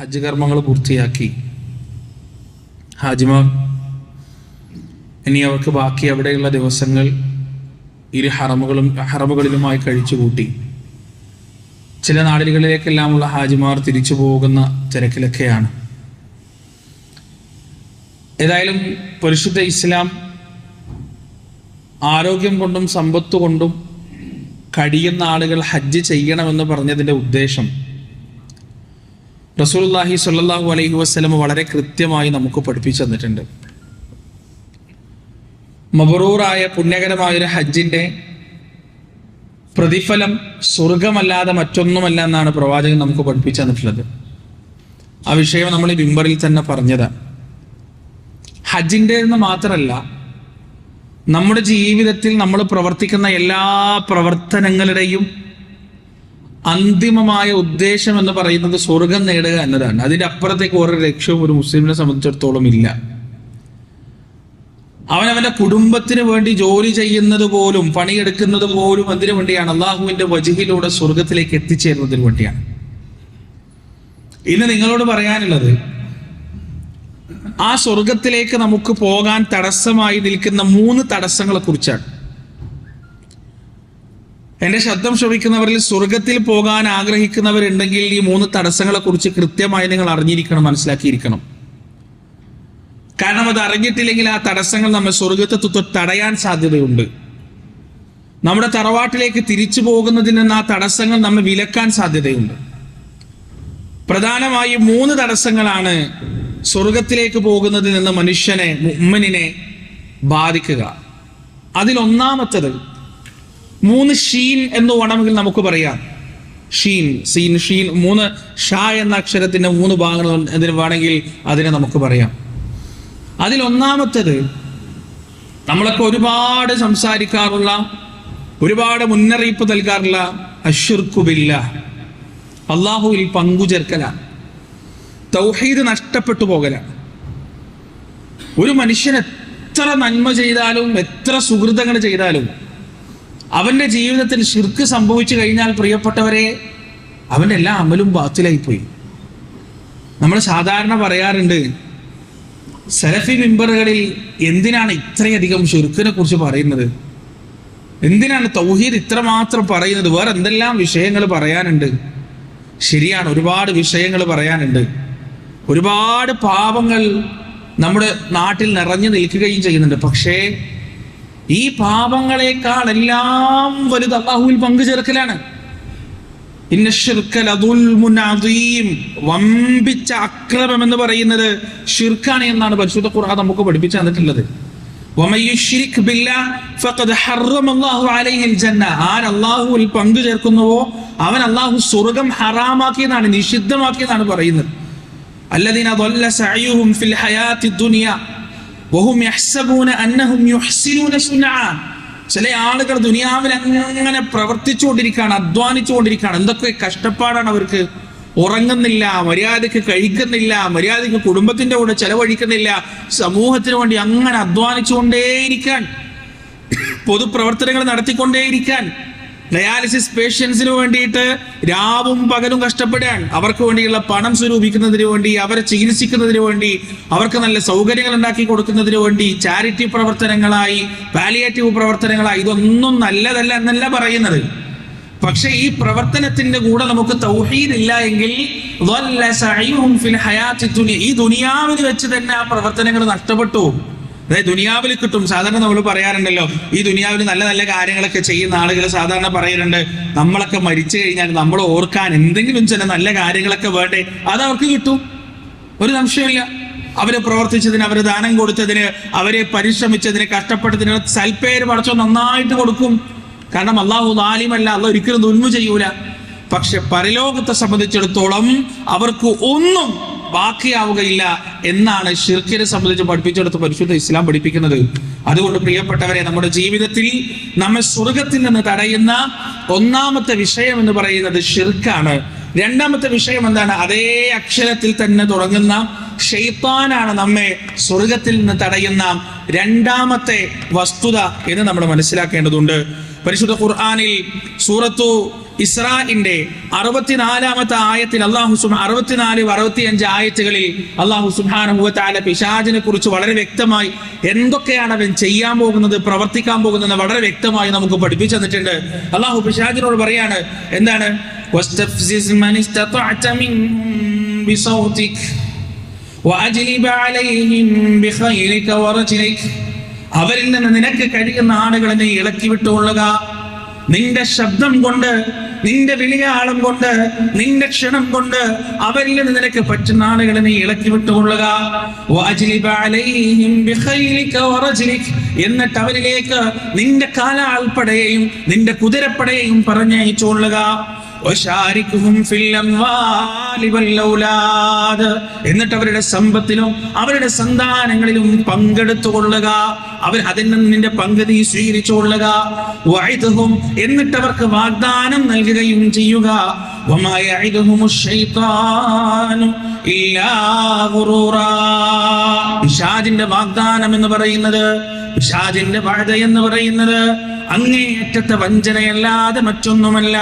ഹജ്ജ് കർമ്മങ്ങൾ പൂർത്തിയാക്കി. ഹാജിമാർ ഇനി അവർക്ക് ബാക്കി അവിടെയുള്ള ദിവസങ്ങൾ ഇരു ഹറമുകളും ഹറമുകളിലുമായി കഴിച്ചുകൂട്ടി. ചില നാടുകളിലേക്കെല്ലാമുള്ള ഹാജിമാർ തിരിച്ചു പോകുന്ന തിരക്കിലൊക്കെയാണ്. ഏതായാലും പരിശുദ്ധ ഇസ്ലാം ആരോഗ്യം കൊണ്ടും സമ്പത്ത് കൊണ്ടും കഴിയുന്ന ആളുകൾ ഹജ്ജ് ചെയ്യണമെന്ന് പറഞ്ഞതിന്റെ ഉദ്ദേശം റസൂലുള്ളാഹി സ്വല്ലല്ലാഹു അലൈഹി വസല്ലം വളരെ കൃത്യമായി നമുക്ക് പഠിപ്പിച്ചു തന്നിട്ടുണ്ട്. മബറൂറായ പുണ്യകരമായ ഒരു ഹജ്ജിന്റെ പ്രതിഫലം സ്വർഗമല്ലാതെ മറ്റൊന്നുമല്ല എന്നാണ് പ്രവാചകൻ നമുക്ക് പഠിപ്പിച്ചു തന്നിട്ടുള്ളത്. ആ വിഷയം നമ്മൾ ബിംബറിൽ തന്നെ പറഞ്ഞതാണ് ഹജ്ജിന്റെ എന്ന് മാത്രമല്ല നമ്മുടെ ജീവിതത്തിൽ നമ്മൾ പ്രവർത്തിക്കുന്ന എല്ലാ പ്രവർത്തനങ്ങളുടെയും അന്തിമമായ ഉദ്ദേശം എന്ന് പറയുന്നത് സ്വർഗം നേടുക എന്നതാണ്. അതിന്റെ അപ്പുറത്തേക്ക് ഓരോ ലക്ഷ്യവും ഒരു മുസ്ലിമിനെ സംബന്ധിച്ചിടത്തോളം ഇല്ല. അവനവന്റെ കുടുംബത്തിന് വേണ്ടി ജോലി ചെയ്യുന്നത് പോലും പണിയെടുക്കുന്നത് പോലും എന്തിനു വേണ്ടിയാണ്? അള്ളാഹുവിന്റെ വജുഹിലൂടെ സ്വർഗത്തിലേക്ക് എത്തിച്ചേരുന്നതിന് വേണ്ടിയാണ്. ഇന്ന് നിങ്ങളോട് പറയാനുള്ളത് ആ സ്വർഗത്തിലേക്ക് നമുക്ക് പോകാൻ തടസ്സമായി നിൽക്കുന്ന മൂന്ന് തടസ്സങ്ങളെ കുറിച്ചാണ് എന്റെ ശബ്ദം ശ്രമിക്കുന്നവരിൽ സ്വർഗത്തിൽ പോകാൻ ആഗ്രഹിക്കുന്നവരുണ്ടെങ്കിൽ ഈ മൂന്ന് തടസ്സങ്ങളെ കുറിച്ച് കൃത്യമായി നിങ്ങൾ അറിഞ്ഞിരിക്കണം മനസ്സിലാക്കിയിരിക്കണം. കാരണം അത് അറിഞ്ഞിട്ടില്ലെങ്കിൽ ആ തടസ്സങ്ങൾ നമ്മെ സ്വർഗത്തെ തടയാൻ സാധ്യതയുണ്ട്. നമ്മുടെ തറവാട്ടിലേക്ക് തിരിച്ചു പോകുന്നതിൽ നിന്ന് ആ തടസ്സങ്ങൾ നമ്മെ വിലക്കാൻ സാധ്യതയുണ്ട്. പ്രധാനമായും മൂന്ന് തടസ്സങ്ങളാണ് സ്വർഗത്തിലേക്ക് പോകുന്നതിൽ നിന്ന് മനുഷ്യനെ ഉമ്മനിനെ ബാധിക്കുക. അതിലൊന്നാമത്തത് മൂന്ന് ഷീൻ എന്ന് വേണമെങ്കിൽ നമുക്ക് പറയാം. ഷീൻ സീൻ ഷീൻ മൂന്ന് ഷാ എന്ന അക്ഷരത്തിന്റെ മൂന്ന് ഭാഗങ്ങൾ എന്തിനു വേണമെങ്കിൽ അതിനെ നമുക്ക് പറയാം. അതിലൊന്നാമത്തത് നമ്മളൊക്കെ ഒരുപാട് സംസാരിക്കാറുള്ള ഒരുപാട് മുന്നറിയിപ്പ് നൽകാറുള്ള അഷുർക്കുബില്ല അള്ളാഹുവിൽ പങ്കുചേർക്കലാണ്. തൗഹീദ് നഷ്ടപ്പെട്ടു പോകലാണ്. ഒരു മനുഷ്യൻ എത്ര നന്മ ചെയ്താലും എത്ര സുഹൃതങ്ങൾ ചെയ്താലും അവന്റെ ജീവിതത്തിൽ ശിർക്ക് സംഭവിച്ചു കഴിഞ്ഞാൽ പ്രിയപ്പെട്ടവരെ അവന്റെ എല്ലാ അമലും ബാത്തിലായിപ്പോയി. നമ്മൾ സാധാരണ പറയാറുണ്ട് സെലഫി മെമ്പറുകളിൽ എന്തിനാണ് ഇത്രയധികം ഷിർക്കിനെ കുറിച്ച് പറയുന്നത്? എന്തിനാണ് തൗഹീദ് ഇത്രമാത്രം പറയുന്നത്? വേറെ എന്തെല്ലാം വിഷയങ്ങൾ പറയാനുണ്ട്? ശരിയാണ് ഒരുപാട് വിഷയങ്ങൾ പറയാനുണ്ട്. ഒരുപാട് പാപങ്ങൾ നമ്മുടെ നാട്ടിൽ നിറഞ്ഞു നിൽക്കുകയും ചെയ്യുന്നുണ്ട്. പക്ഷേ ഈ പാപങ്ങളെക്കാൾ എല്ലാം വലുത് അള്ളാഹുവിൽ പങ്കു ചേർക്കലാണ് വമ്പിച്ച അക്രമം എന്ന് പറയുന്നത് ഷിർക്കാണ് എന്നാണ് പരിശുദ്ധ ഖുർആൻ നമുക്ക് പഠിപ്പിച്ചു തന്നിട്ടുള്ളത്. ആരല്ലാഹുവിൽ പങ്കു ചേർക്കുന്നുവോ അവൻ അള്ളാഹു സ്വർഗം ഹറാമാക്കിയെന്നാണ് നിഷിദ്ധമാക്കിയെന്നാണ് പറയുന്നത്. അല്ലതിനെ ചില ആളുകൾ ദുനിയാവിൽ അങ്ങനെ പ്രവർത്തിച്ചുകൊണ്ടിരിക്കുകയാണ് അധ്വാനിച്ചുകൊണ്ടിരിക്കുകയാണ്. എന്തൊക്കെ കഷ്ടപ്പാടാണ് അവർക്ക്. ഉറങ്ങുന്നില്ല മര്യാദയ്ക്ക് കഴിക്കുന്നില്ല മര്യാദയ്ക്ക് കുടുംബത്തിന്റെ കൂടെ ചെലവഴിക്കുന്നില്ല സമൂഹത്തിന് വേണ്ടി അങ്ങനെ അധ്വാനിച്ചുകൊണ്ടേയിരിക്കാൻ പൊതുപ്രവർത്തനങ്ങൾ നടത്തിക്കൊണ്ടേയിരിക്കാൻ. ഡയാലിസിസ് പേഷ്യൻസിന് വേണ്ടിയിട്ട് രാവും പകലും കഷ്ടപ്പെടാൻ അവർക്ക് വേണ്ടിയുള്ള പണം സ്വരൂപിക്കുന്നതിന് വേണ്ടി അവരെ ചികിത്സിക്കുന്നതിന് വേണ്ടി അവർക്ക് നല്ല സൗകര്യങ്ങൾ ഉണ്ടാക്കി കൊടുക്കുന്നതിന് വേണ്ടി ചാരിറ്റി പ്രവർത്തനങ്ങളായി പാലിയേറ്റീവ് പ്രവർത്തനങ്ങളായി ഇതൊന്നും നല്ലതല്ല എന്നല്ല പറയുന്നത്. പക്ഷെ ഈ പ്രവർത്തനത്തിന്റെ കൂടെ നമുക്ക് തൗഹീദ് ഇല്ല എങ്കിൽ ഈ ദുനിയാവിന് വെച്ച് തന്നെ ആ പ്രവർത്തനങ്ങൾ നഷ്ടപ്പെട്ടു അതായത് ദുനിയാവിൽ കിട്ടും. സാധാരണ നമ്മൾ പറയാറുണ്ടല്ലോ ഈ ദുനിയാവിൽ നല്ല നല്ല കാര്യങ്ങളൊക്കെ ചെയ്യുന്ന ആളുകൾ സാധാരണ പറയാറുണ്ട് നമ്മളൊക്കെ മരിച്ചു കഴിഞ്ഞാൽ നമ്മൾ ഓർക്കാൻ എന്തെങ്കിലും ചില നല്ല കാര്യങ്ങളൊക്കെ വേണ്ടേ അത് അവർക്ക് കിട്ടും. ഒരു സംശയമില്ല അവർ പ്രവർത്തിച്ചതിന് അവർ ദാനം കൊടുത്തതിന് അവരെ പരിശ്രമിച്ചതിന് കഷ്ടപ്പെട്ടതിന് സൽപ്പേര് പടച്ചോ നന്നായിട്ട് കൊടുക്കും. കാരണം അള്ളാഹു നാലിമല്ല അല്ല ഒരിക്കലും ദുന്മ ചെയ്യൂല. പക്ഷെ പരലോകത്തെ സംബന്ധിച്ചിടത്തോളം അവർക്ക് ഒന്നും ബാക്കിയാവുകയില്ല എന്നാണ് ഷിർക്കിനെ സംബന്ധിച്ച് പഠിപ്പിച്ചെടുത്ത് പരിശുദ്ധ ഇസ്ലാം പഠിപ്പിക്കുന്നത്. അതുകൊണ്ട് പ്രിയപ്പെട്ടവരെ നമ്മുടെ ജീവിതത്തിൽ നമ്മെ സ്വർഗത്തിൽ നിന്ന് തടയുന്ന ഒന്നാമത്തെ വിഷയം എന്ന് പറയുന്നത് ഷിർക്കാണ് രണ്ടാമത്തെ വിഷയം എന്താണ്? അതേ അക്ഷരത്തിൽ തന്നെ തുടങ്ങുന്ന ഷെയ്ത്താനാണ് നമ്മെ സ്വർഗത്തിൽ നിന്ന് തടയുന്ന രണ്ടാമത്തെ വസ്തുത എന്ന് നമ്മൾ മനസ്സിലാക്കേണ്ടതുണ്ട്. പരിശുദ്ധ ഖുർആനിൽ സൂറത്തു ഇസ്രാഇന്റെ അറുപത്തിനാലാമത്തെ ആയത്തിൽ അള്ളാഹു സുബ അറുപത്തിനാല് അറുപത്തിയഞ്ച് ആയത്തുകളിൽ അള്ളാഹു സുബാനുഭവത്താല പിശാചിനെ കുറിച്ച് വളരെ വ്യക്തമായി എന്തൊക്കെയാണ് അവൻ ചെയ്യാൻ പോകുന്നത് പ്രവർത്തിക്കാൻ പോകുന്നത് വളരെ വ്യക്തമായി നമുക്ക് പഠിപ്പിച്ചു തന്നിട്ടുണ്ട് അള്ളാഹു പിശാചിനോട് പറയാണ് എന്താണ് واستفزز من استطعت منهم بصوتك وأجلب عليهم بخيلك ورجلك അവരിൽ നിന്ന് നിനക്ക് കഴിയുന്ന ആളുകളെ നീ ഇളക്കി വിട്ടുകൊള്ളുക. നിന്റെ ശബ്ദം കൊണ്ട് നിന്റെ വിളിയാളം കൊണ്ട് നിന്റെ ക്ഷണം കൊണ്ട് അവരിൽ നിന്ന് നിനക്ക് പറ്റുന്ന ആളുകളെ നീ ഇളക്കി വിട്ടുകൊള്ളുക. എന്നിട്ട് അവരിലേക്ക് നിന്റെ കാലാൾപ്പടയെയും നിന്റെ കുതിരപ്പടയെയും പറഞ്ഞയച്ചുകൊള്ളുക. എന്നിട്ട് അവരുടെ സമ്പത്തിലും അവരുടെ സന്താനങ്ങളിലും പങ്കെടുത്തുകൊള്ളുക. അവർ അതിൽ നിന്ന് നിന്റെ പങ്ക് സ്വീകരിച്ചു വഅദ്ഹും. എന്നിട്ട് അവർക്ക് വാഗ്ദാനം നൽകുകയും ചെയ്യുക. വാഗ്ദാനം എന്ന് പറയുന്നത് പിശാചിന്റെ വാഴ എന്ന് പറയുന്നത് അങ്ങേയറ്റത്തെ വഞ്ചനയല്ലാതെ മറ്റൊന്നുമല്ല.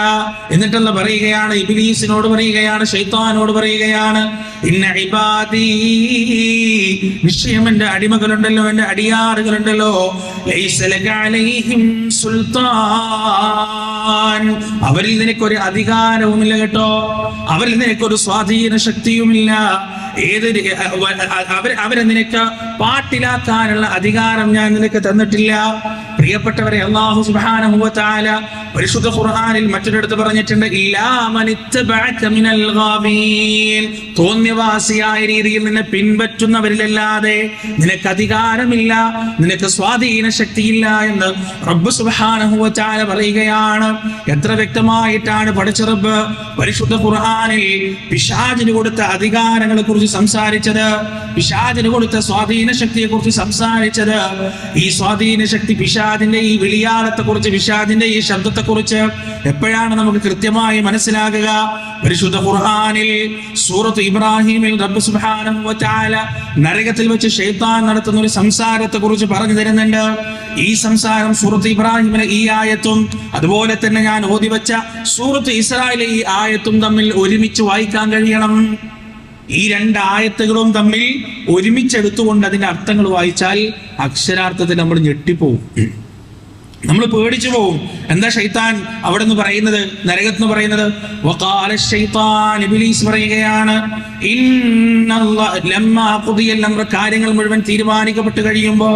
എന്നിട്ടല്ല പറയുകയാണ് ഇബിലീസിനോട് പറയുകയാണ് ഷൈത്താനോട് പറയുകയാണ് ഇന്ന ഇബാദി നിശ്ചയം എന്റെ അടിമകളുണ്ടല്ലോ എന്റെ അടിയാറുകളുണ്ടല്ലോ സുൽത്താൻ. അവരിൽ നിനക്കൊരു അധികാരവുമില്ല കേട്ടോ. അവരിൽ നിനക്കൊരു സ്വാധീന ശക്തിയുമില്ല. ഏതൊരു അവർ അവരെ നിനക്ക് പാട്ടിലാക്കാനുള്ള അധികാരം ഞാൻ നിനക്ക് തന്നിട്ടില്ല. പ്രിയപ്പെട്ടവരെ അള്ളാഹു സുബ്ഹാനഹു വതആല പരിശുദ്ധ ഖുർആനിൽ മറ്റൊരിടത്ത് പറഞ്ഞിട്ടുണ്ട് ഇല്ലാ മനിത്തബഅക മിനൽ ഗാബീൻ തോന്നിയവാസിയായ രീതിയിൽ നിന്നെ പിൻപറ്റുന്നവരിലല്ലാതെ നിനക്ക് അധികാരമില്ല നിനക്ക് സ്വാധീന ശക്തിയില്ല എന്ന് റബ്ബ് സുബ്ഹാനഹു വതആല പറയുകയാണ്. എത്ര വ്യക്തമായിട്ടാണ് പഠിച്ച റബ്ബ് പരിശുദ്ധ ഖുർആനിൽ പിശാചിന് കൊടുത്ത അധികാരങ്ങളെ കുറിച്ച് സംസാരിച്ചത് പിശാചിന് കൊടുത്ത സ്വാധീന ശക്തിയെ കുറിച്ച് സംസാരിച്ചത്? ഈ സ്വാധീന ശക്തി പിശാദിന്റെ ഈ വിളിയാളത്തെ കുറിച്ച് വിഷാദിന്റെ ഈ ശബ്ദത്തെ കുറിച്ച് എപ്പോഴാണ് നമുക്ക് കൃത്യമായി മനസ്സിലാകുക? പരിശുദ്ധ ഖുർആനിൽ സൂറത്ത് ഇബ്രാഹിമിൽ റബ്ബ് നരകത്തിൽ വെച്ച് ഷെയ്ത്താൻ നടത്തുന്ന ഒരു സംസാരത്തെ കുറിച്ച് പറഞ്ഞു തരുന്നുണ്ട്. ഈ സംസാരം സൂറത്ത് ഇബ്രാഹിമിലെ ഈ ആയത്തും അതുപോലെ തന്നെ ഞാൻ ഓതി വെച്ച സൂറത്ത് ഇസ്രായേലിലെ ഈ ആയത്തും തമ്മിൽ ഒരുമിച്ച് വായിക്കാൻ കഴിയണം. ഈ രണ്ട് ആയത്തുകളും തമ്മിൽ ഒരുമിച്ചെടുത്തുകൊണ്ട് അതിന്റെ അർത്ഥങ്ങൾ വായിച്ചാൽ അക്ഷരാർത്ഥത്തിൽ നമ്മൾ ഞെട്ടിപ്പോവും. നമ്മൾ പേടിച്ചു പോവും. എന്താ ഷൈത്താൻ അവിടെ നിന്ന് പറയുന്നത്? നരകത്ത് പറയുന്നത്? വഖാല ഇബ്ലീസ് പറയുകയാണ് കാര്യങ്ങൾ മുഴുവൻ തീരുമാനിക്കപ്പെട്ട് കഴിയുമ്പോ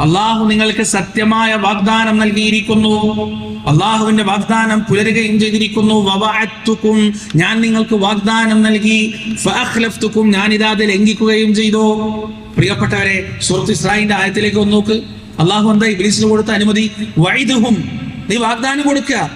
അള്ളാഹു നിങ്ങൾക്ക് സത്യമായ വാഗ്ദാനം നൽകിയിരിക്കുന്നു. അള്ളാഹുവിന്റെ വാഗ്ദാനം പുലരുകയും ചെയ്തിരിക്കുന്നു. വവഅത്തുക്കും ഞാൻ നിങ്ങൾക്ക് വാഗ്ദാനം നൽകി. ഫഅഖ്ലഫ്തുക്കും ഞാൻ ഇതാ അത് ലംഘിക്കുകയും ചെയ്തു. പ്രിയപ്പെട്ടവരെ സുഹൃത്ത് ഇസ്രായിന്റെ ആയത്തിലേക്ക് ഒന്ന് നോക്ക്. അള്ളാഹു എന്താ ഇബ്ലീസിന് കൊടുത്ത അനുമതി? വൈദുഹും നീ വാഗ്ദാനം കൊടുക്കുക.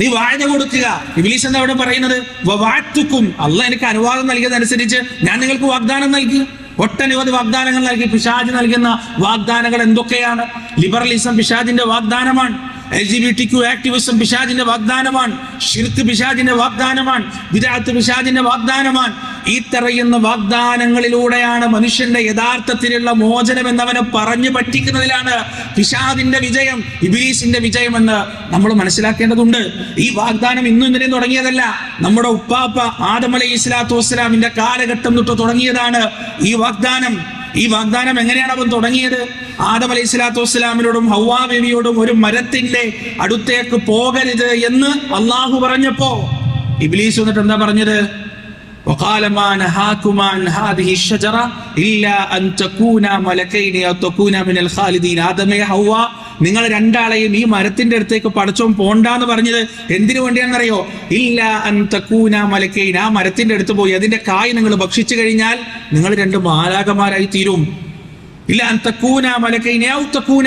നീ വായന കൊടുക്കുക. ഇബ്ലീസ് എന്താ അവിടെ പറയുന്നത്? വവാത്തുക്കും അള്ളാഹ് എനിക്ക് അനുവാദം നൽകിയതനുസരിച്ച് ഞാൻ നിങ്ങൾക്ക് വാഗ്ദാനം നൽകി. ഒട്ടനവധി വാഗ്ദാനങ്ങൾ നൽകി. പിശാജ് നൽകുന്ന വാഗ്ദാനങ്ങൾ എന്തൊക്കെയാണ്? ലിബറലിസം പിശാജിന്റെ വാഗ്ദാനമാണ്. L G B T activism പിശാജിന്റെ വാഗ്ദാനമാണ് ഷിർക്ക് പിശാജിന്റെ വാഗ്ദാനമാണ് വിദാത്ത് പിശാജിന്റെ വാഗ്ദാനമാണ് ഈ തറയുന്ന വാഗ്ദാനങ്ങളിലൂടെയാണ് മനുഷ്യന്റെ യഥാർത്ഥത്തിലുള്ള മോചനം എന്നവനെ പറഞ്ഞു പറ്റിക്കുന്നതിലാണ് പിശാദിന്റെ വിജയം ഇബിലീസിന്റെ വിജയം എന്ന് നമ്മൾ മനസ്സിലാക്കേണ്ടതുണ്ട്. ഈ വാഗ്ദാനം ഇന്നും ഇന്നലെ തുടങ്ങിയതല്ല. നമ്മുടെ ഉപ്പാപ്പ ആദം അലൈഹി ഇസ്ലാത്തു വസ്സലാമിന്റെ കാലഘട്ടം തൊട്ട് തുടങ്ങിയതാണ്. ഈ വാഗ്ദാനം ഈ വാഗ്ദാനം എങ്ങനെയാണ് അവൻ തുടങ്ങിയത് ആദം അലൈഹി സ്വലാത്തു വസ്സലാമിനോടും ഹൗവാ ബേബിയോടും ഒരു മരത്തിന്റെ അടുത്തേക്ക് പോകരുത് എന്ന് അള്ളാഹു പറഞ്ഞപ്പോ ഇബ്ലീസ് എന്നിട്ട് എന്താ പറഞ്ഞത് وقال ما نهاكما عن هذه الشجرة إلا أن تكونا ملكين أو تكونا من الخالدين ആദമേ ഹൗവ നിങ്ങൾ രണ്ടാളെയും ഈ മരത്തിന്റെ അടുത്തേക്ക് പടച്ചോൻ പോണ്ടാന്ന് പറഞ്ഞത് എന്തിനു വേണ്ടിയാണെന്നറിയോ? ഇല്ല അന്തക്കൂന തക്കൂന മലക്കൈൻ. ആ മരത്തിന്റെ അടുത്ത് പോയി അതിന്റെ കായ് നിങ്ങൾ ഭക്ഷിച്ചു കഴിഞ്ഞാൽ നിങ്ങൾ രണ്ട് മാലാകമാരായി തീരും. ഇല്ല അന്തക്കൂന തക്കൂന മലക്കൈൻ. ഔ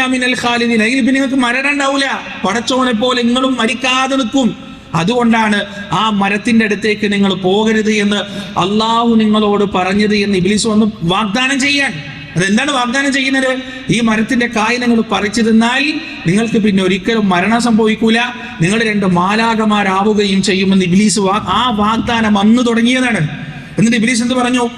മിനൽ ഖാലിദീൻ. അതിൽ പിന്നെ നിങ്ങൾക്ക് മരണം ഉണ്ടാവൂല. പടച്ചോനെ പോലെ നിങ്ങളും മരിക്കാതെ നിൽക്കും. അതുകൊണ്ടാണ് ആ മരത്തിന്റെ അടുത്തേക്ക് നിങ്ങൾ പോകരുത് എന്ന് അള്ളാഹു നിങ്ങളോട് പറഞ്ഞത് എന്ന് ഇബിലിസ് വന്ന് വാഗ്ദാനം ചെയ്യാൻ. അതെന്താണ് വാഗ്ദാനം ചെയ്യുന്നത്? ഈ മരത്തിന്റെ കായ് നിങ്ങൾ പറിച്ചു തിന്നാൽ നിങ്ങൾക്ക് പിന്നെ ഒരിക്കലും മരണം സംഭവിക്കൂല. നിങ്ങൾ രണ്ട് മാലാകമാരാവുകയും ചെയ്യുമെന്ന് ഇബ്ലീസ് ആ വാഗ്ദാനം അന്ന് തുടങ്ങിയതാണ്. എന്നിട്ട് ഇബ്ലീസ് എന്ത് പറഞ്ഞു?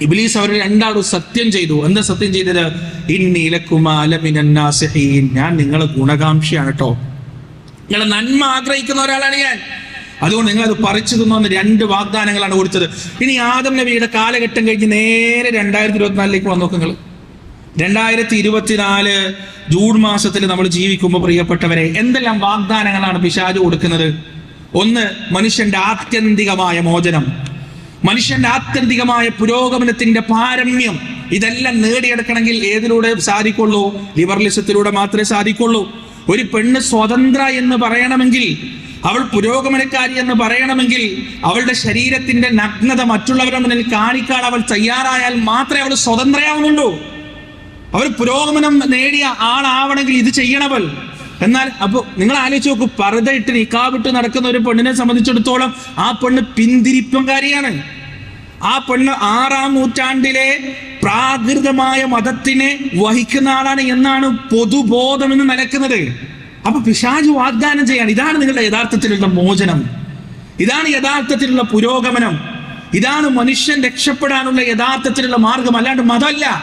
ഇബ്ലീസ് അവർ രണ്ടാളും സത്യം ചെയ്തു. എന്താ സത്യം ചെയ്തത്? ഇന്നീലക്കുമാലമിനാസിഹീൻ ഞാൻ നിങ്ങളെ ഗുണകാംക്ഷിയാണ് കേട്ടോ. നിങ്ങളെ നന്മ ആഗ്രഹിക്കുന്ന ഒരാളാണ് ഞാൻ. അതുകൊണ്ട് നിങ്ങൾ അത് പറിച്ചു തിന്നു രണ്ട് വാഗ്ദാനങ്ങളാണ് കൊടുത്തത്. ഇനി ആദം നബിയുടെ കാലഘട്ടം കഴിഞ്ഞ് നേരെ രണ്ടായിരത്തി ഇരുപത്തിനാലിലേക്ക് വന്നു നിങ്ങൾ രണ്ടായിരത്തി ഇരുപത്തിനാല് ജൂൺ മാസത്തിൽ നമ്മൾ ജീവിക്കുമ്പോൾ പ്രിയപ്പെട്ടവരെ എന്തെല്ലാം വാഗ്ദാനങ്ങളാണ് പിശാജ് കൊടുക്കുന്നത്? ഒന്ന് മനുഷ്യന്റെ ആത്യന്തികമായ മോചനം. മനുഷ്യന്റെ ആത്യന്തികമായ പുരോഗമനത്തിന്റെ പാരമ്യം. ഇതെല്ലാം നേടിയെടുക്കണമെങ്കിൽ ഏതിലൂടെ സാധിക്കുള്ളൂ? ലിബറലിസത്തിലൂടെ മാത്രമേ സാധിക്കുള്ളൂ. ഒരു പെണ്ണ് സ്വതന്ത്ര എന്ന് പറയണമെങ്കിൽ അവൾ പുരോഗമനക്കാരി എന്ന് പറയണമെങ്കിൽ അവളുടെ ശരീരത്തിന്റെ നഗ്നത മറ്റുള്ളവരുടെ മുന്നിൽ കാണിക്കാൻ അവൾ തയ്യാറായാൽ മാത്രമേ അവൾ സ്വതന്ത്രയാവുന്നുള്ളൂ. അവർ പുരോഗമനം നേടിയ ആളാവണമെങ്കിൽ ഇത് ചെയ്യണവൾ. എന്നാൽ അപ്പൊ നിങ്ങൾ ആലോചിച്ച് നോക്കൂ പർദ്ദയിട്ട് നിക്കാവിട്ട് നടക്കുന്ന ഒരു പെണ്ണിനെ സംബന്ധിച്ചിടത്തോളം ആ പെണ്ണ് പിന്തിരിപ്പംകാരിയാണ് ആ പെണ്ണ് ആറാം നൂറ്റാണ്ടിലെ പ്രാകൃതമായ മതത്തിനെ വഹിക്കുന്ന ആളാണ് എന്നാണ് പൊതുബോധം എന്ന് നിലക്കുന്നത് അപ്പൊ പിശാജ് വാഗ്ദാനം ചെയ്യാണ്. ഇതാണ് നിങ്ങളുടെ യഥാർത്ഥത്തിലുള്ള മോചനം. ഇതാണ് യഥാർത്ഥത്തിലുള്ള പുരോഗമനം. ഇതാണ് മനുഷ്യൻ രക്ഷപ്പെടാനുള്ള യഥാർത്ഥത്തിലുള്ള മാർഗം. അല്ലാണ്ട് മതമല്ല.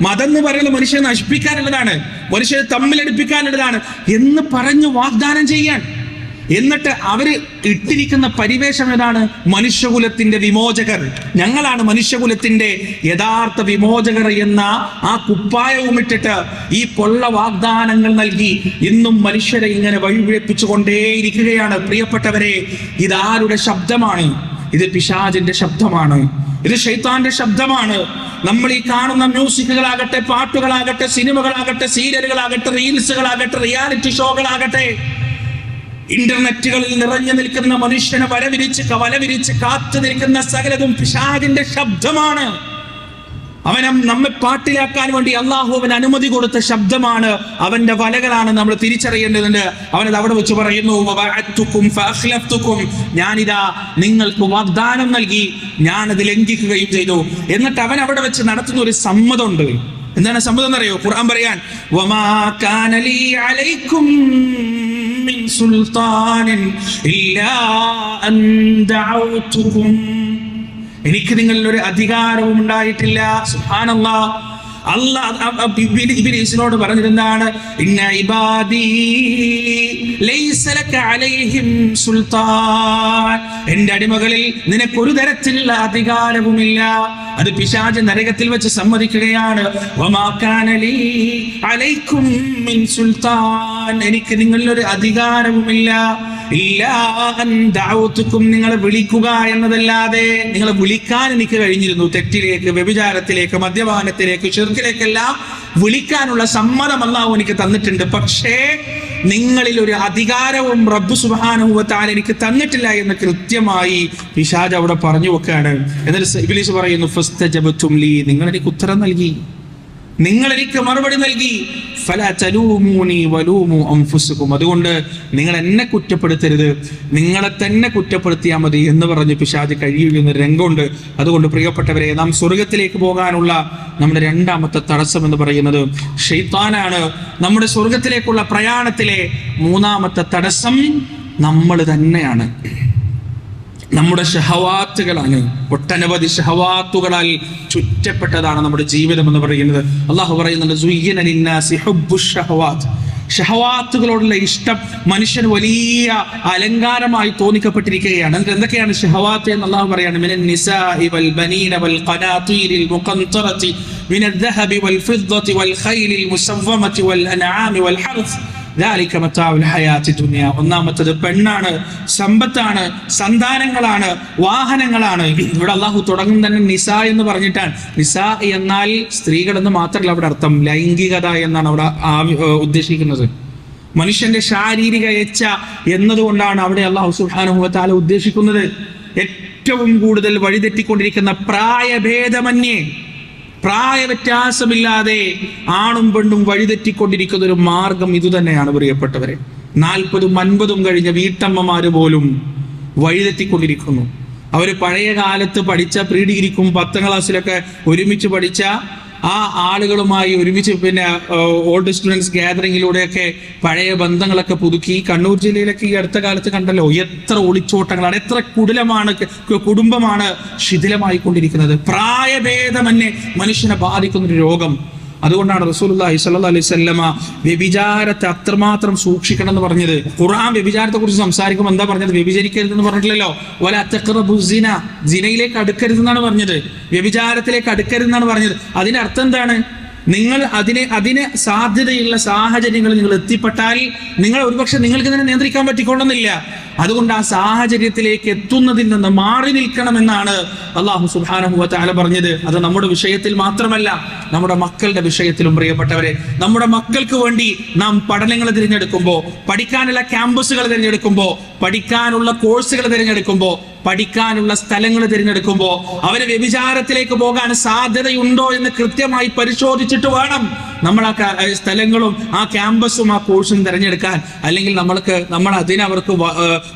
മതം എന്ന് പറയുന്നത് മനുഷ്യനെ നശിപ്പിക്കാനുള്ളതാണ്. മനുഷ്യനെ തമ്മിലടിപ്പിക്കാനുള്ളതാണ് എന്ന് പറഞ്ഞു വാഗ്ദാനം ചെയ്യാൻ. എന്നിട്ട് അവർ ഇട്ടിരിക്കുന്ന പരിവേഷം ഏതാണ്? മനുഷ്യകുലത്തിന്റെ വിമോചകർ. ഞങ്ങളാണ് മനുഷ്യകുലത്തിന്റെ യഥാർത്ഥ വിമോചകർ എന്ന ആ കുപ്പായവും ഇട്ടിട്ട് ഈ പൊള്ള വാഗ്ദാനങ്ങൾ നൽകി ഇന്നും മനുഷ്യരെ ഇങ്ങനെ വഴിപിഴപ്പിച്ചുകൊണ്ടേയിരിക്കുകയാണ്. പ്രിയപ്പെട്ടവരെ ഇതാരുടെ ശബ്ദമാണ്? ഇത് പിശാചിന്റെ ശബ്ദമാണ്. ഇത് ഷെയ്ത്താന്റെ ശബ്ദമാണ്. നമ്മൾ ഈ കാണുന്ന മ്യൂസിക്കുകളാകട്ടെ പാട്ടുകളാകട്ടെ സിനിമകളാകട്ടെ സീരിയലുകളാകട്ടെ റീൽസുകളാകട്ടെ റിയാലിറ്റി ഷോകളാകട്ടെ ഇന്റർനെറ്റുകളിൽ നിറഞ്ഞു നിൽക്കുന്ന മനുഷ്യനെ വരവിരിച്ച് വലവിരിച്ച് കാത്തു നിൽക്കുന്ന സകലതും പിശാദിന്റെ ശബ്ദമാണ്. അവനെ നമ്മെ പാട്ടിലാക്കാൻ വേണ്ടി അള്ളാഹു അവൻ അനുമതി കൊടുത്ത ശബ്ദമാണ്. അവന്റെ വലകളാണ് നമ്മൾ തിരിച്ചറിയേണ്ടതുണ്ട്. അവനത് അവിടെ വെച്ച് പറയുന്നു. ഞാനിതാ നിങ്ങൾക്ക് വാഗ്ദാനം നൽകി ഞാനത് ലംഘിക്കുകയും ചെയ്തു. എന്നിട്ട് അവൻ അവിടെ വെച്ച് നടത്തുന്ന ഒരു സമ്മതമുണ്ട്. എന്താണ് സമ്മതം എന്നറിയോ? ഖുർആൻ പറയാൻ "വമാ കാന ലീ അലൈക്കും മിൻ സുൽത്താനിൻ ഇല്ലാ അൻ എനിക്ക് നിങ്ങളിൽ ഒരു അധികാരവും ഉണ്ടായിട്ടില്ല. സുബ്ഹാനല്ലാ. അള്ളാഹ് ഇബിലീസിനോട് പറഞ്ഞിരുന്നാണ് ഇന്ന ഇബാദി ലൈസലക അലൈഹിം സുൽത്താൻ. എന്റെ അടിമകളിൽ നിനക്കൊരു തരത്തിലുള്ള അധികാരവുമില്ല. അത് പിശാജ് നരകത്തിൽ വെച്ച് സമ്മതിക്കുകയാണ്. അലൈക്കും മിൻ സുൽത്താൻ. എനിക്ക് നിങ്ങളിലൊരു അധികാരവുമില്ല. ഇല്ലാ നിങ്ങൾ വിളിക്കുക എന്നതല്ലാതെ നിങ്ങളെ വിളിക്കാൻ എനിക്ക് കഴിഞ്ഞിരുന്നു. തെറ്റിലേക്ക് വ്യഭിചാരത്തിലേക്ക് മദ്യപാനത്തിലേക്ക് ചെറുക്കിലേക്കെല്ലാം വിളിക്കാനുള്ള സമ്മതം അള്ളാഹു എനിക്ക് തന്നിട്ടുണ്ട്. പക്ഷേ നിങ്ങളിൽ ഒരു അധികാരവും റബ്ബ് സുബാനുഭവത്താൽ എനിക്ക് തന്നിട്ടില്ല എന്ന് കൃത്യമായി പിശാജ് അവിടെ പറഞ്ഞു വെക്കാണ് എന്നിട്ട് പറയുന്നു ഫസ്തജബത്തും ലീ. നിങ്ങൾ എനിക്ക് ഉത്തരം നൽകി. നിങ്ങൾ എനിക്ക് മറുപടി നൽകി. അതുകൊണ്ട് നിങ്ങൾ എന്നെ കുറ്റപ്പെടുത്തരുത്. നിങ്ങളെ തന്നെ കുറ്റപ്പെടുത്തിയാൽ മതി എന്ന് പറഞ്ഞ് പിശാജ് കഴിയുന്ന രംഗമുണ്ട്. അതുകൊണ്ട് പ്രിയപ്പെട്ടവരെ നാം സ്വർഗത്തിലേക്ക് പോകാനുള്ള നമ്മുടെ രണ്ടാമത്തെ തടസ്സം എന്ന് പറയുന്നത് ഷെയ്ത്താനാണ്. നമ്മുടെ സ്വർഗത്തിലേക്കുള്ള പ്രയാണത്തിലെ മൂന്നാമത്തെ തടസ്സം നമ്മൾ തന്നെയാണ്. നമ്മുടെ ഷഹവാത്തുകളാണ്. ഒട്ടനവധി ഷഹവാത്തുകളാൽ ചുറ്റപ്പെട്ടതാണ് നമ്മുടെ ജീവിതം എന്ന് പറയുന്നത്. അള്ളാഹു പറയുന്നുണ്ട് ഷഹവാത്തുകളോടുള്ള ഇഷ്ടം മനുഷ്യന് വലിയ അലങ്കാരമായി തോന്നിക്കപ്പെട്ടിരിക്കുകയാണ്. എന്നിട്ട് എന്തൊക്കെയാണ് ഷഹവാത്ത് എന്ന് അള്ളാഹു പറയാണ്? മിനൻ ദുനിയ ഒന്നാമത്തത് പെണ്ണാണ് സമ്പത്താണ് സന്താനങ്ങളാണ് വാഹനങ്ങളാണ്. ഇവിടെ അള്ളാഹു തുടങ്ങും തന്നെ നിസ എന്ന് പറഞ്ഞിട്ടാണ്. നിസ എന്നാൽ സ്ത്രീകളെന്ന് മാത്രമല്ല അവിടെ അർത്ഥം. ലൈംഗികത എന്നാണ് അവിടെ ഉദ്ദേശിക്കുന്നത്. മനുഷ്യന്റെ ശാരീരിക ഏച്ച എന്നതുകൊണ്ടാണ് അവിടെ അള്ളാഹു സുഹാനുഭവത്താല ഉദ്ദേശിക്കുന്നത്. ഏറ്റവും കൂടുതൽ വഴിതെറ്റിക്കൊണ്ടിരിക്കുന്ന പ്രായഭേദമന്യേ. പ്രായ വ്യത്യാസമില്ലാതെ ആണും പെണ്ണും വഴിതെറ്റിക്കൊണ്ടിരിക്കുന്ന ഒരു മാർഗം ഇതുതന്നെയാണ് പ്രിയപ്പെട്ടവരെ. നാൽപ്പതും അൻപതും കഴിഞ്ഞ വീട്ടമ്മമാര് പോലും വഴിതെറ്റിക്കൊണ്ടിരിക്കുന്നു. അവർ പഴയ കാലത്ത് പഠിച്ച പ്രീ ഡിഗ്രിക്കും പത്താം ക്ലാസ്സിലൊക്കെ ഒരുമിച്ച് പഠിച്ച ആ ആളുകളുമായി ഒരുമിച്ച് പിന്നെ ഓൾഡ് സ്റ്റുഡൻസ് ഗ്യാതറിങ്ങിലൂടെയൊക്കെ പഴയ ബന്ധങ്ങളൊക്കെ പുതുക്കി. കണ്ണൂർ ജില്ലയിലൊക്കെ ഈ അടുത്ത കാലത്ത് കണ്ടല്ലോ എത്ര ഒളിച്ചോട്ടങ്ങളാണ് എത്ര കുടിലമാണ് കുടുംബമാണ് ശിഥിലമായിക്കൊണ്ടിരിക്കുന്നത്. പ്രായഭേദമന്യേ മനുഷ്യനെ ബാധിക്കുന്നൊരു രോഗം. അതുകൊണ്ടാണ് റസൂലുള്ളാഹി സ്വല്ലല്ലാഹി അലൈഹി വസല്ലമ വ്യഭിചാരത്തെ അത്രമാത്രം സൂക്ഷിക്കണം എന്ന് പറഞ്ഞത്. ഖുർആൻ വ്യഭിചാരത്തെ കുറിച്ച് സംസാരിക്കുമ്പോൾ എന്താ പറഞ്ഞത്? വ്യഭിചരിക്കരുതെന്ന് പറഞ്ഞിട്ടില്ലല്ലോ. വല തഖറബു സിന. സിനയിലേക്ക് അടുക്കരുതെന്നാണ് പറഞ്ഞത്. വ്യഭിചാരത്തിലേക്ക് അടുക്കരുതെന്നാണ് പറഞ്ഞത്. അതിന്റെ അർത്ഥം എന്താണ്? നിങ്ങൾ അതിനെ അതിന് സാധ്യതയുള്ള സാഹചര്യങ്ങൾ നിങ്ങൾ എത്തിപ്പെട്ടാൽ നിങ്ങൾ ഒരുപക്ഷെ നിങ്ങൾക്ക് ഇതിനെ നിയന്ത്രിക്കാൻ പറ്റിക്കൊള്ളുന്നില്ല. അതുകൊണ്ട് ആ സാഹചര്യത്തിലേക്ക് എത്തുന്നതിൽ നിന്ന് മാറി നിൽക്കണമെന്നാണ് അള്ളാഹു തആല പറഞ്ഞത്. അത് നമ്മുടെ വിഷയത്തിൽ മാത്രമല്ല നമ്മുടെ മക്കളുടെ വിഷയത്തിലും പ്രിയപ്പെട്ടവരെ. നമ്മുടെ മക്കൾക്ക് വേണ്ടി നാം പഠനങ്ങൾ തിരഞ്ഞെടുക്കുമ്പോൾ പഠിക്കാനുള്ള ക്യാമ്പസുകൾ തിരഞ്ഞെടുക്കുമ്പോൾ പഠിക്കാനുള്ള കോഴ്സുകൾ തിരഞ്ഞെടുക്കുമ്പോൾ പഠിക്കാനുള്ള സ്ഥലങ്ങൾ തിരഞ്ഞെടുക്കുമ്പോൾ അവർ വ്യഭിചാരത്തിലേക്ക് പോകാൻ സാധ്യതയുണ്ടോ എന്ന് കൃത്യമായി പരിശോധിച്ചിട്ട് വേണം നമ്മൾ ആ സ്ഥലങ്ങളും ആ ക്യാമ്പസും ആ കോഴ്സും തിരഞ്ഞെടുക്കാൻ. അല്ലെങ്കിൽ നമ്മൾക്ക് നമ്മൾ അതിനവർക്ക്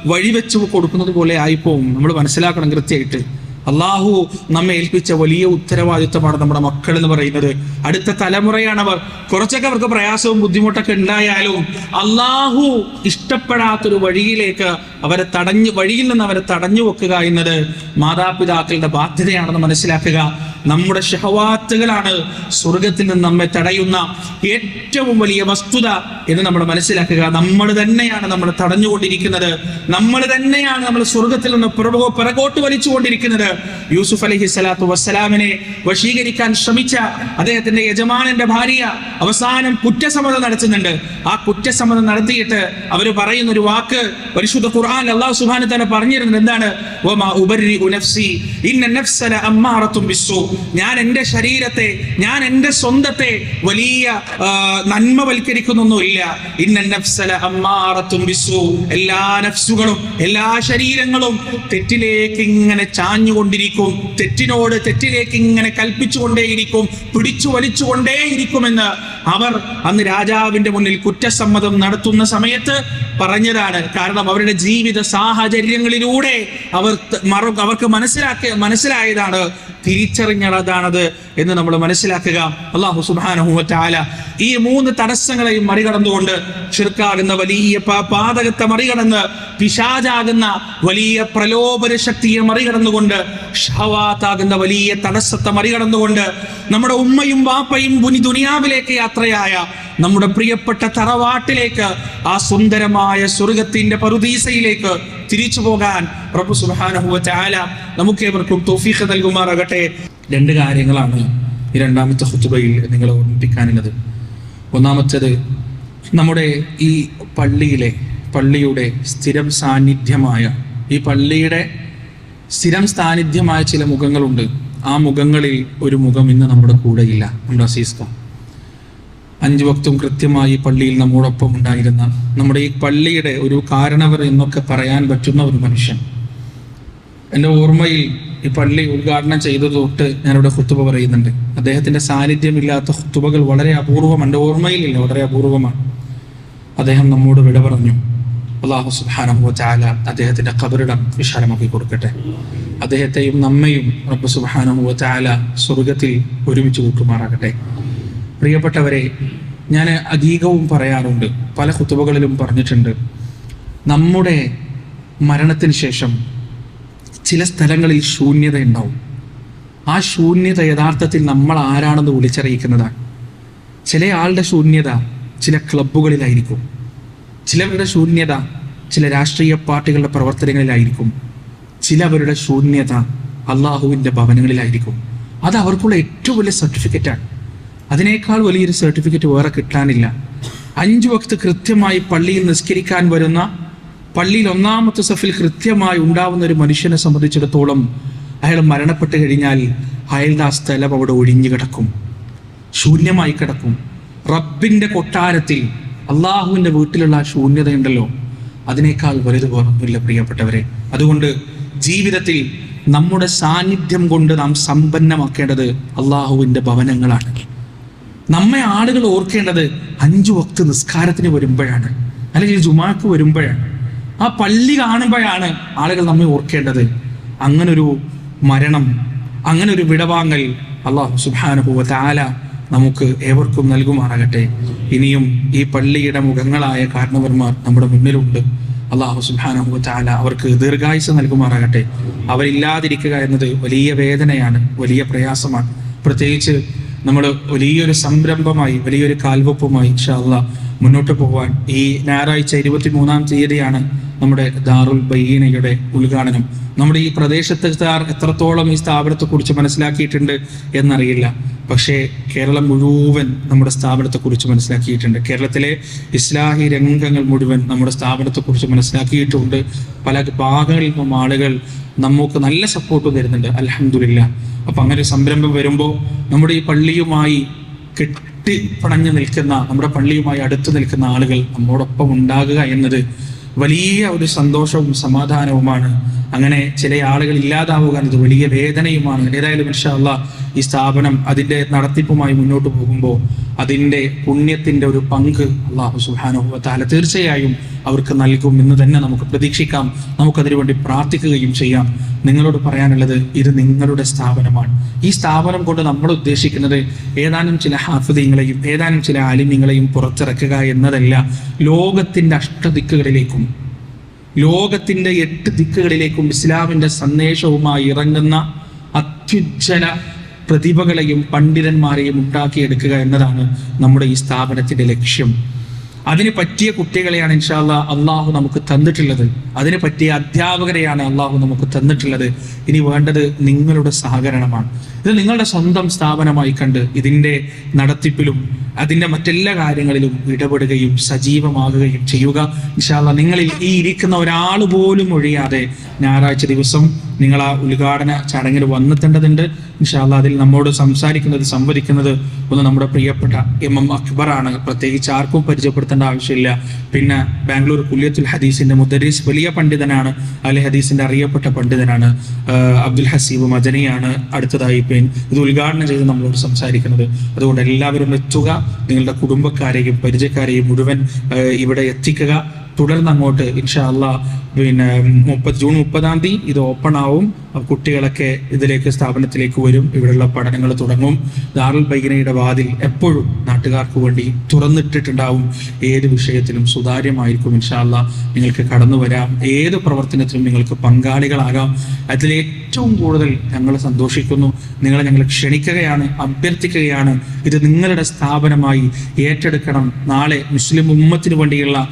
വഴിവെച്ച് കൊടുക്കുന്നത് പോലെ ആയിപ്പോവും. നമ്മൾ മനസ്സിലാക്കണം കൃത്യമായിട്ട്. അള്ളാഹു നമ്മെ ഏൽപ്പിച്ച വലിയ ഉത്തരവാദിത്തമാണ് നമ്മുടെ മക്കൾ എന്ന് പറയുന്നത്. അടുത്ത തലമുറയാണ് അവർ. കുറച്ചൊക്കെ അവർക്ക് പ്രയാസവും ബുദ്ധിമുട്ടൊക്കെ ഉണ്ടായാലും അള്ളാഹു ഇഷ്ടപ്പെടാത്തൊരു വഴിയിലേക്ക് അവരെ തടഞ്ഞു വഴിയിൽ നിന്ന് അവരെ തടഞ്ഞു വെക്കുക എന്നത് മാതാപിതാക്കളുടെ ബാധ്യതയാണെന്ന് മനസ്സിലാക്കുക. നമ്മുടെ ഷഹവാത്തുകളാണ് സ്വർഗത്തിൽ നിന്ന് നമ്മെ തടയുന്ന ഏറ്റവും വലിയ വസ്തുത എന്ന് നമ്മൾ മനസ്സിലാക്കുക. നമ്മൾ തന്നെയാണ് നമ്മൾ തടഞ്ഞുകൊണ്ടിരിക്കുന്നത്. നമ്മൾ തന്നെയാണ് നമ്മൾ സ്വർഗത്തിൽ നിന്ന് പുറകോ പിറകോട്ട് വലിച്ചുകൊണ്ടിരിക്കുന്നത്. യൂസുഫ് അലഹി സ്വലാത്തു വസ്സലാമിനെ വശീകരിക്കാൻ ശ്രമിച്ച അദ്ദേഹത്തിന്റെ യജമാനന്റെ ഭാര്യ അവസാനം കുറ്റസമ്മതം നടത്തുന്നുണ്ട്. ആ കുറ്റസമ്മതം നടത്തിയിട്ട് അവർ പറയുന്ന ഒരു വാക്ക് പരിശുദ്ധ ഖുർആൻ അള്ളാഹു സുബ്ഹാനഹു തന്നെ പറഞ്ഞിരുന്നത് എന്താണ്? വമാ ഉനഫ്സി നഫ്സി ഇന്ന നഫ്സ അമ്മാറത്തും ബിസ്സൂ. ഞാൻ എന്റെ ശരീരത്തെ ഞാൻ എന്റെ സ്വന്തത്തെ വലിയ നന്മ നന്മവൽക്കരിക്കുന്നൊന്നുമില്ല. എല്ലാ നഫ്സുകളും എല്ലാ ശരീരങ്ങളും തെറ്റിലേക്ക് ഇങ്ങനെ ചാഞ്ഞുകൊണ്ടിരിക്കും. തെറ്റിനോട് തെറ്റിലേക്ക് ഇങ്ങനെ കൽപ്പിച്ചുകൊണ്ടേയിരിക്കും പിടിച്ചു വലിച്ചുകൊണ്ടേയിരിക്കുമെന്ന് അവർ അന്ന് രാജാവിന്റെ മുന്നിൽ കുറ്റസമ്മതം നടത്തുന്ന സമയത്ത് പറഞ്ഞതാണ്. കാരണം അവരുടെ ജീവിത സാഹചര്യങ്ങളിലൂടെ അവർ അവർക്ക് മനസ്സിലാക്കിയ മനസ്സിലായതാണ് തിരിച്ചറിഞ്ഞതാണത് എന്ന് നമ്മൾ മനസ്സിലാക്കുക. അള്ളാഹു തആല ഈ മൂന്ന് തടസ്സങ്ങളെയും മറികടന്നുകൊണ്ട് ഷിർക്കാകുന്ന വലിയ പാതകത്തെ മറികടന്ന് പിശാചാകുന്ന വലിയ പ്രലോഭന ശക്തിയെ മറികടന്നുകൊണ്ട് ഷവാത്താകുന്ന വലിയ തടസ്സത്തെ മറികടന്നുകൊണ്ട് നമ്മുടെ ഉമ്മയും വാപ്പയും ദുനിയാവിലേക്ക് യാത്രയായ നമ്മുടെ പ്രിയപ്പെട്ട തറവാട്ടിലേക്ക് ആ സുന്ദരമായ സ്വർഗത്തിന്റെ പറുദീസയിലേക്ക് തിരിച്ചു പോകാൻ പ്രഭു സുബ്ഹാനഹു വ തആല നമുക്കേവർക്കും തൗഫീഖ് നൽകുമാറാകട്ടെ. രണ്ട് കാര്യങ്ങളാണ് ഈ രണ്ടാമത്തെ ഹുത്തുബയിൽ നിങ്ങളെ ഓർമ്മിപ്പിക്കാനുള്ളത്. ഒന്നാമത്തേത് നമ്മുടെ ഈ പള്ളിയിലെ പള്ളിയുടെ സ്ഥിരം സാന്നിധ്യമായ ഈ പള്ളിയുടെ സ്ഥിരം സാന്നിധ്യമായ ചില മുഖങ്ങളുണ്ട്. ആ മുഖങ്ങളിൽ ഒരു മുഖം ഇന്ന് നമ്മുടെ കൂടെയില്ല. നമ്മുടെ അസീസ്ക അഞ്ചു വക്തും കൃത്യമായി പള്ളിയിൽ നമ്മോടൊപ്പം ഉണ്ടായിരുന്ന നമ്മുടെ ഈ പള്ളിയുടെ ഒരു കാരണവർ എന്നൊക്കെ പറയാൻ പറ്റുന്ന ഒരു മനുഷ്യൻ. എന്റെ ഓർമ്മയിൽ ഈ പള്ളി ഉദ്ഘാടനം ചെയ്തത് തൊട്ട് ഞാനിവിടെ ഹുത്തുബ പറയുന്നുണ്ട്. അദ്ദേഹത്തിന്റെ സാന്നിധ്യമില്ലാത്ത ഹുത്തുബകൾ വളരെ അപൂർവം എന്റെ ഓർമ്മയിലില്ല വളരെ അപൂർവമാണ്. അദ്ദേഹം നമ്മോട് വിട പറഞ്ഞു അള്ളാഹു സുബാനഹു ചാല അദ്ദേഹത്തിന്റെ കബറിടം വിശാലമാക്കി കൊടുക്കട്ടെ. അദ്ദേഹത്തെയും നമ്മയും റബ്ബ് സുബാനഹു ചാല സ്വർഗത്തിൽ ഒരുമിച്ച് കൂട്ടുമാറാകട്ടെ. പ്രിയപ്പെട്ടവരെ ഞാൻ അധികവും പറയാറുണ്ട്. പല കുത്തുവകളിലും പറഞ്ഞിട്ടുണ്ട്. നമ്മുടെ മരണത്തിന് ശേഷം ചില സ്ഥലങ്ങളിൽ ശൂന്യത ഉണ്ടാവും. ആ ശൂന്യത യഥാർത്ഥത്തിൽ നമ്മൾ ആരാണെന്ന് വിളിച്ചറിയിക്കുന്നതാണ്. ചില ആളുടെ ശൂന്യത ചില ക്ലബ്ബുകളിലായിരിക്കും. ചിലവരുടെ ശൂന്യത ചില രാഷ്ട്രീയ പാർട്ടികളുടെ പ്രവർത്തനങ്ങളിലായിരിക്കും. ചിലവരുടെ ശൂന്യത അള്ളാഹുവിന്റെ ഭവനങ്ങളിലായിരിക്കും. അത് അവർക്കുള്ള ഏറ്റവും വലിയ സർട്ടിഫിക്കറ്റാണ് അതിനേക്കാൾ വലിയൊരു സർട്ടിഫിക്കറ്റ് വേറെ കിട്ടാനില്ല. അഞ്ച് വക്ത് കൃത്യമായി പള്ളിയിൽ നിസ്കരിക്കാൻ വരുന്ന പള്ളിയിൽ ഒന്നാമത്തെ സഫിൽ കൃത്യമായി ഉണ്ടാവുന്ന ഒരു മനുഷ്യനെ സംബന്ധിച്ചിടത്തോളം അയാൾ മരണപ്പെട്ട് കഴിഞ്ഞാൽ അയാളുടെ ആ സ്ഥലം അവിടെ ഒഴിഞ്ഞു കിടക്കും. ശൂന്യമായി കിടക്കും. റബ്ബിന്റെ കൊട്ടാരത്തിൽ അള്ളാഹുവിന്റെ വീട്ടിലുള്ള ആ ശൂന്യതയുണ്ടല്ലോ. അതിനേക്കാൾ വലുത് വേറൊന്നുമില്ല പ്രിയപ്പെട്ടവരെ. അതുകൊണ്ട് ജീവിതത്തിൽ നമ്മുടെ സാന്നിധ്യം കൊണ്ട് നാം സമ്പന്നമാക്കേണ്ടത് അള്ളാഹുവിന്റെ ഭവനങ്ങളാണ്. നമ്മെ ആളുകൾ ഓർക്കേണ്ടത് അഞ്ചു വക്ത് നിസ്കാരത്തിന് വരുമ്പോഴാണ്. അല്ലെങ്കിൽ ജുമാക്ക് വരുമ്പോഴാണ്. ആ പള്ളി കാണുമ്പോഴാണ് ആളുകൾ നമ്മെ ഓർക്കേണ്ടത്. അങ്ങനൊരു മരണം അങ്ങനെ ഒരു വിടവാങ്ങൽ അള്ളാഹു സുബാനുഭവ ആല നമുക്ക് ഏവർക്കും നൽകുമാറാകട്ടെ. ഇനിയും ഈ പള്ളിയുടെ മുഖങ്ങളായ കാരണവന്മാർ നമ്മുടെ മുന്നിലുണ്ട്. അള്ളാഹു സുബാനഹു താല അവർക്ക് ദീർഘായുസ് നൽകുമാറാകട്ടെ. അവരില്ലാതിരിക്കുക എന്നത് വലിയ വേദനയാണ് വലിയ പ്രയാസമാണ്. പ്രത്യേകിച്ച് നമ്മൾ വലിയൊരു സംരംഭമായി വലിയൊരു കാൽവെപ്പുമായി ഇൻഷാല്ല മുന്നോട്ട് പോകാൻ ഈ ഞായറാഴ്ച ഇരുപത്തി മൂന്നാം തീയതിയാണ് നമ്മുടെ ദാറുൽ ബൈനയുടെ ഉദ്ഘാടനം. നമ്മുടെ ഈ പ്രദേശത്തുകാർ എത്രത്തോളം ഈ സ്ഥാപനത്തെക്കുറിച്ച് മനസ്സിലാക്കിയിട്ടുണ്ട് എന്നറിയില്ല. പക്ഷേ കേരളം മുഴുവൻ നമ്മുടെ സ്ഥാപനത്തെക്കുറിച്ച് മനസ്സിലാക്കിയിട്ടുണ്ട്. കേരളത്തിലെ ഇസ്ലാഹി രംഗങ്ങൾ മുഴുവൻ നമ്മുടെ സ്ഥാപനത്തെക്കുറിച്ച് മനസ്സിലാക്കിയിട്ടുണ്ട്. പല ഭാഗങ്ങളിൽ നിന്നും ആളുകൾ നമുക്ക് നല്ല സപ്പോർട്ട് തരുന്നുണ്ട്. അലഹമില്ല അപ്പം അങ്ങനെ സംരംഭം വരുമ്പോൾ നമ്മുടെ ഈ പള്ളിയുമായി കെട്ടി പണഞ്ഞു നിൽക്കുന്ന നമ്മുടെ പള്ളിയുമായി അടുത്ത് നിൽക്കുന്ന ആളുകൾ നമ്മോടൊപ്പം ഉണ്ടാകുക എന്നത് വലിയ ഒരു സന്തോഷവും സമാധാനവുമാണ്. അങ്ങനെ ചില ആളുകൾ ഇല്ലാതാവുക എന്നത് വലിയ വേദനയുമാണ്. ഏതായാലും ഇൻഷാല്ല ഈ സ്ഥാപനം അതിന്റെ നടത്തിപ്പുമായി മുന്നോട്ട് പോകുമ്പോൾ അതിന്റെ പുണ്യത്തിന്റെ ഒരു പങ്ക് അള്ളാഹു സുഹാനുഭവത്താല തീർച്ചയായും അവർക്ക് നൽകും എന്ന് തന്നെ നമുക്ക് പ്രതീക്ഷിക്കാം. നമുക്കതിനു വേണ്ടി പ്രാർത്ഥിക്കുകയും ചെയ്യാം. നിങ്ങളോട് പറയാനുള്ളത് ഇത് നിങ്ങളുടെ സ്ഥാപനമാണ്. ഈ സ്ഥാപനം കൊണ്ട് നമ്മൾ ഉദ്ദേശിക്കുന്നത് ഏതാനും ചില ഹാഫിദീങ്ങളെയും ഏതാനും ചില ആലിമ്യങ്ങളെയും പുറത്തിറക്കുക എന്നതല്ല ലോകത്തിന്റെ അഷ്ടദിക്കുകളിലേക്കും ലോകത്തിന്റെ എട്ട് ദിക്കുകളിലേക്കും ഇസ്ലാമിന്റെ സന്ദേശവുമായി ഇറങ്ങുന്ന അത്യുജ്ജല പ്രതിഭകളെയും പണ്ഡിതന്മാരെയും ഉണ്ടാക്കിയെടുക്കുക എന്നതാണ് നമ്മുടെ ഈ സ്ഥാപനത്തിന്റെ ലക്ഷ്യം. അതിന് പറ്റിയ കുട്ടികളെയാണ് ഇൻഷാല്ല അള്ളാഹു നമുക്ക് തന്നിട്ടുള്ളത്. അതിന് പറ്റിയ അധ്യാപകരെയാണ് അള്ളാഹു നമുക്ക് തന്നിട്ടുള്ളത്. ഇനി വേണ്ടത് നിങ്ങളുടെ സഹകരണമാണ്. ഇത് നിങ്ങളുടെ സ്വന്തം സ്ഥാപനമായി കണ്ട് ഇതിന്റെ നടത്തിപ്പിലും അതിന്റെ മറ്റെല്ലാ കാര്യങ്ങളിലും ഇടപെടുകയും സജീവമാകുകയും ചെയ്യുക. ഇൻഷാല്ല നിങ്ങളിൽ ഈ ഇരിക്കുന്ന ഒരാൾ പോലും ഒഴിയാതെ ഞായറാഴ്ച ദിവസം നിങ്ങൾ ആ ഉദ്ഘാടന ചടങ്ങിൽ വന്നെത്തേണ്ടതുണ്ട്. ഇൻഷാല്ല അതിൽ നമ്മോട് സംസാരിക്കുന്നത് സംവദിക്കുന്നത് ഒന്ന് നമ്മുടെ പ്രിയപ്പെട്ട എം എം അക്ബർ ആണ്. പ്രത്യേകിച്ച് ആർക്കും പരിചയപ്പെടുത്തേണ്ട ആവശ്യമില്ല. പിന്നെ ബാംഗ്ലൂർ കുല്യത്തുൽ ഹദീസിന്റെ മുദരീസ് വലിയ പണ്ഡിതനാണ്. അലി ഹദീസിന്റെ അറിയപ്പെട്ട പണ്ഡിതനാണ്. അബ്ദുൽ ഹസീബ് മദനിയാണ് അടുത്തതായി പേൻ ഇത് ഉദ്ഘാടനം ചെയ്ത് നമ്മളോട് സംസാരിക്കുന്നത്. അതുകൊണ്ട് എല്ലാവരും എത്തുക. നിങ്ങളുടെ കുടുംബക്കാരെയും പരിചയക്കാരെയും മുഴുവൻ ഇവിടെ എത്തിക്കുക. തുടർന്ന് അങ്ങോട്ട് ഇൻഷാ അല്ല പിന്നെ മുപ്പത് ജൂൺ മുപ്പതാം തീയതി ഇത് ഓപ്പൺ ആവും. കുട്ടികളൊക്കെ ഇതിലേക്ക് സ്ഥാപനത്തിലേക്ക് വരും. ഇവിടെയുള്ള പഠനങ്ങൾ തുടങ്ങും. ദാറുൽ ബൈഗനയുടെ വാതിൽ എപ്പോഴും നാട്ടുകാർക്ക് വേണ്ടി തുറന്നിട്ടിട്ടുണ്ടാവും. ഏത് വിഷയത്തിലും സുതാര്യമായിരിക്കും ഇൻഷാല്ല നിങ്ങൾക്ക് കടന്നു വരാം. ഏത് പ്രവർത്തനത്തിലും നിങ്ങൾക്ക് പങ്കാളികളാകാം. അതിൽ ഏറ്റവും കൂടുതൽ ഞങ്ങൾ സന്തോഷിക്കുന്നു. നിങ്ങളെ ഞങ്ങൾ ക്ഷണിക്കുകയാണ് അഭ്യർത്ഥിക്കുകയാണ്. ഇത് നിങ്ങളുടെ സ്ഥാപനമായി ഏറ്റെടുക്കണം. നാളെ മുസ്ലിം ഉമ്മത്തിന് വേണ്ടിയുള്ള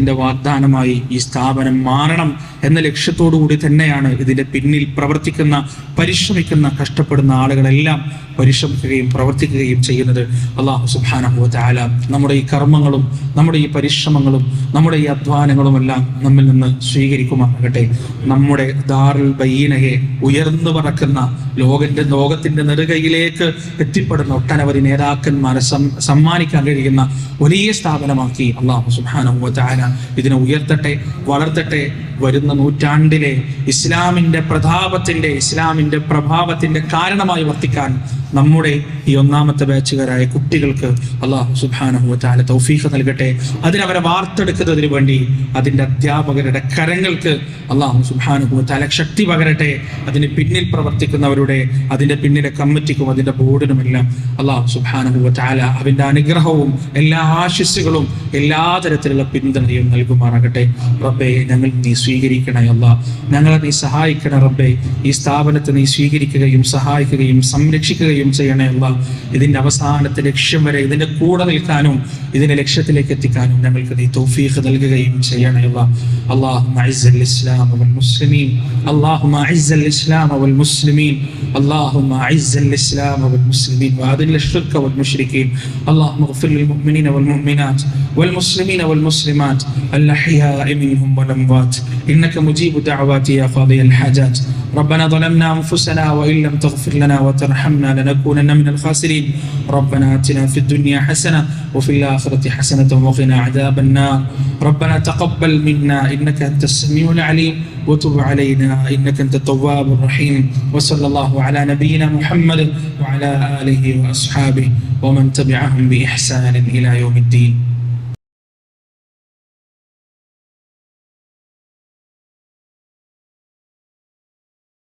ലോകത്തിന്റെ വാഗ്ദാനമായി ഈ സ്ഥാപനം മാറണം എന്ന ലക്ഷ്യത്തോടു കൂടി തന്നെയാണ് ഇതിന്റെ പിന്നിൽ പ്രവർത്തിക്കുന്ന പരിശ്രമിക്കുന്ന കഷ്ടപ്പെടുന്ന ആളുകളെല്ലാം പരിശ്രമിക്കുകയും പ്രവർത്തിക്കുകയും ചെയ്യുന്നത് അള്ളാഹു സുബാനഹു താല നമ്മുടെ ഈ കർമ്മങ്ങളും നമ്മുടെ ഈ പരിശ്രമങ്ങളും നമ്മുടെ ഈ അധ്വാനങ്ങളുമെല്ലാം നമ്മിൽ നിന്ന് സ്വീകരിക്കുമാറാകട്ടെ. നമ്മുടെ ദാറുൽ ബയ്യനയെ ഉയർന്നു പറക്കുന്ന ലോകന്റെ ലോകത്തിന്റെ നെറുകയിലേക്ക് എത്തിപ്പെടുന്ന ഒട്ടനവധി നേതാക്കന്മാരെ സമ്മാനിക്കാൻ കഴിയുന്ന വലിയ സ്ഥാപനമാക്കി അള്ളാഹു സുബാനഹു താല ഇതിനെ ഉയർത്തട്ടെ വളർത്തട്ടെ വരുന്ന നൂറ്റാണ്ടിലെ ഇസ്ലാമിന്റെ പ്രതാപത്തിന്റെ ഇസ്ലാമിന്റെ പ്രഭാവത്തിന്റെ കാരണമായി വർത്തിക്കാൻ നമ്മുടെ ഈ ഒന്നാമത്തെ ബാച്ചുകാരായ കുട്ടികൾക്ക് അള്ളാഹു സുബാനഹു താല തൗഫീഖ് നൽകട്ടെ. അതിനവരെ വാർത്തെടുക്കുന്നതിന് വേണ്ടി അതിന്റെ അധ്യാപകരുടെ കരങ്ങൾക്ക് അള്ളാഹു സുബാനഹു താല ശക്തി പകരട്ടെ. അതിന് പിന്നിൽ പ്രവർത്തിക്കുന്നവരുടെ അതിന്റെ പിന്നിലെ കമ്മിറ്റിക്കും അതിന്റെ ബോർഡിനുമെല്ലാം അള്ളാഹു സുബാനഹു താല അവന്റെ അനുഗ്രഹവും എല്ലാ ആശിസ്സുകളും എല്ലാ തരത്തിലുള്ള പിന്തുണയും നൽകുമാറാകട്ടെ. റബ്ബേ ഞങ്ങൾ നീ സ്വീകരിക്കണേ അല്ല. ഞങ്ങളെ നീ സഹായിക്കണേ റബ്ബേ. ഈ സ്ഥാപനത്തെ നീ സ്വീകരിക്കുകയും സഹായിക്കുകയും സംരക്ഷിക്കുകയും ചെയ്യണേ അല്ല ഇതിന്റെ അവസാനത്തെ ലക്ഷ്യം വരെ ഇതിന്റെ കൂടെ നിൽക്കാനും ഇതിന്റെ ലക്ഷ്യത്തിലേക്ക് എത്തിക്കാനും ഞങ്ങൾക്ക് നീ തൗഫീഖ് നൽകുകയും ചെയ്യണേ അല്ല اللهم اعز الاسلام والمسلمين اللهم اعز الاسلام والمسلمين اللهم اعز الاسلام والمسلمين واذل الشرك والمشركين اللهم اغفر للمؤمنين والمؤمنات والمسلمين والمسلمات الاحياء منهم والاموات انك مجيب دعوات يا قاضي الحاجات ربنا ظلمنا انفسنا وان لم تغفر لنا وترحمنا لنكونن من الخاسرين. ربنا آتنا في الدنيا حسنة وفي الآخرة حسنة وقنا عذاب النار. ربنا تقبل منا إنك أنت السميع العليم. وتب علينا إنك أنت التواب الرحيم. وصلى الله على نبينا محمد وعلى آله وأصحابه ومن تبعهم بإحسان إلى يوم الدين.